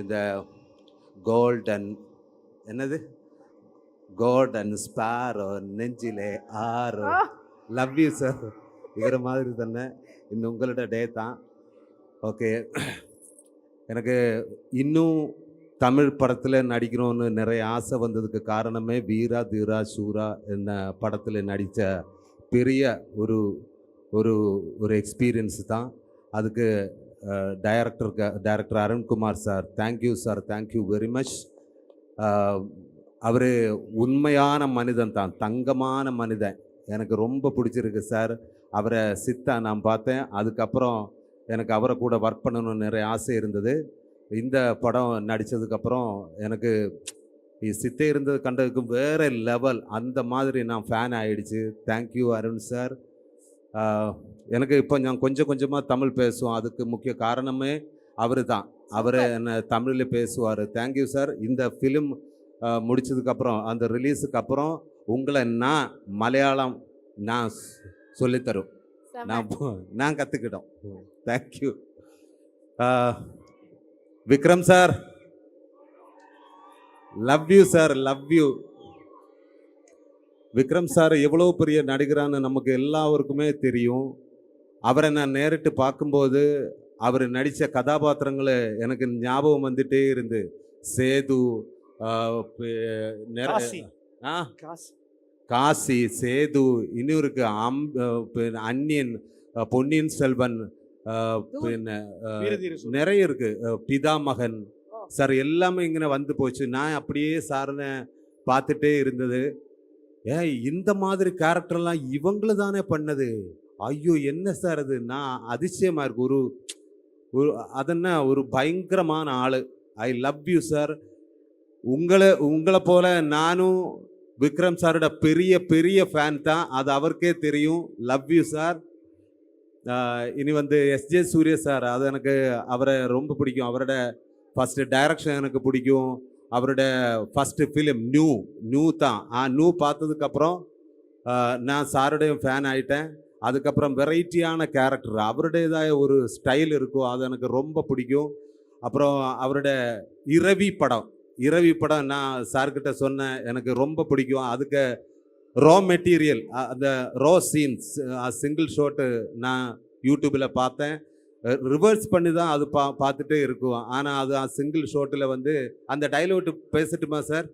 இந்த gold and என்னது? Gold and sparrow நெஞ்சிலே ஆரோ லவ் யூ சார் இவர மாதிரி தானே. இந்த உங்களோட டே தான். ஓகே எனக்கு இன்னும் தமிழ் படத்தில் நடிக்கணும்னு நிறைய ஆசை வந்ததுக்கு காரணமே வீரா தீரா சூரா என்ன படத்தில் நடித்த பெரிய ஒரு ஒரு ஒரு எக்ஸ்பீரியன்ஸ் தான். அதுக்கு director director Arunkumar sir thank you sir thank you very much அவர் உண்மையான மனிதன் தான் தங்கமான மனிதன். எனக்கு ரொம்ப பிடிச்சிருக்கு சார் அவரை சித்தா நான் பார்த்தேன். அதுக்கப்புறம் எனக்கு அவரை கூட ஒர்க் பண்ணணும்னு நிறைய ஆசை இருந்தது. இந்த படம் நடித்ததுக்கப்புறம் எனக்கு சித்தை சித்தே இருந்தது கண்டதுக்கு வேறு லெவல் அந்த மாதிரி நான் ஃபேன் ஆகிடுச்சு தேங்க்யூ அருண் சார் எனக்கு இப்போ நான் கொஞ்சம் கொஞ்சமாக தமிழ் பேசுவோம். அதுக்கு முக்கிய காரணமே அவர் தான் அவர் என்ன தமிழில் பேசுவார். தேங்க்யூ சார் இந்த ஃபிலிம் முடிச்சதுக்கப்புறம் அந்த ரிலீஸுக்கு அப்புறம் உங்களை நான் மலையாளம் நான் சொல்லித்தரும். நான் நான் கற்றுக்கிட்டோம் thank you Vikram sir love you sir love you Vikram sir எவ்வளோ பெரிய நடிகரான்னு நமக்கு எல்லாருக்குமே தெரியும். அவரை நான் நேரிட்டு பார்க்கும்போது அவர் நடித்த கதாபாத்திரங்களை எனக்கு ஞாபகம் வந்துட்டே இருந்து. சேது. ஆ காசு. சேது இன்னும் இருக்கு அம் அந்நியன் பொன்னியின் செல்வன் பின்ன. நிறைய இருக்கு. பிதாமகன். சார் எல்லாமே இங்கே வந்து போச்சு. நான் அப்படியே சாரனை பார்த்துட்டே இருந்தது. ஏய் இந்த மாதிரி கேரக்டர்லாம் இவங்கள தானே பண்ணது. ஐயோ என்ன சார் அது? நான் அதிசயமாக இருக்கு. ஒரு ஒரு அதென்ன ஒரு பயங்கரமான ஆள். ஐ லவ் யூ சார் உங்களை உங்களை போல நானும் விக்ரம் சாரோட பெரிய பெரிய ஃபேன் தான். அது அவருக்கே தெரியும். லவ் யூ சார் இனி வந்து எஸ்ஜே சூர்யா சார் அது எனக்கு அவரை ரொம்ப பிடிக்கும். அவரோட ஃபஸ்ட்டு டைரக்ஷன் எனக்கு பிடிக்கும். அவரோட ஃபஸ்ட்டு ஃபிலிம் நியூ நியூ தான். ஆ நியூ பார்த்ததுக்கப்புறம் நான் சாருடைய ஃபேன் ஆயிட்டேன். அதுக்கப்புறம் வெரைட்டியான கேரக்டர் அவருடையதாக ஒரு ஸ்டைல் இருக்கும் அது எனக்கு ரொம்ப பிடிக்கும். அப்புறம் அவரோட இரவி படம். இரவி படம் நான் சார்கிட்ட சொன்னேன் எனக்கு ரொம்ப பிடிக்கும். அதுக்கு ரா மெட்டீரியல் அந்த ரோ சீன்ஸ் சிங்கிள் ஷாட்டு நான் யூடியூப்பில் பார்த்தேன். ரிவர்ஸ் பண்ணி தான் அது பா பார்த்துட்டே இருக்கும். ஆனால் அது சிங்கிள் ஷாட்டில் வந்து அந்த டைலாக் பேசட்டுமா சார்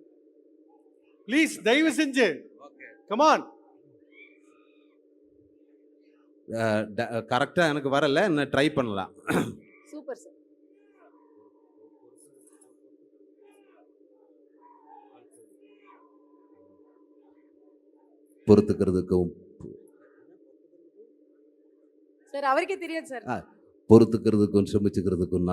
ப்ளீஸ் தயவு செஞ்சு. கமான் கரெக்டாக எனக்கு வரல. என்ன ட்ரை பண்ணலாம். சூப்பர் சார் பொறுத்துக்கிறதுக்கும் சார் அவருக்கே தெரியாது சார் பொறுத்துக்கிறதுக்கும் சுமிச்சுக்கிறதுக்கும்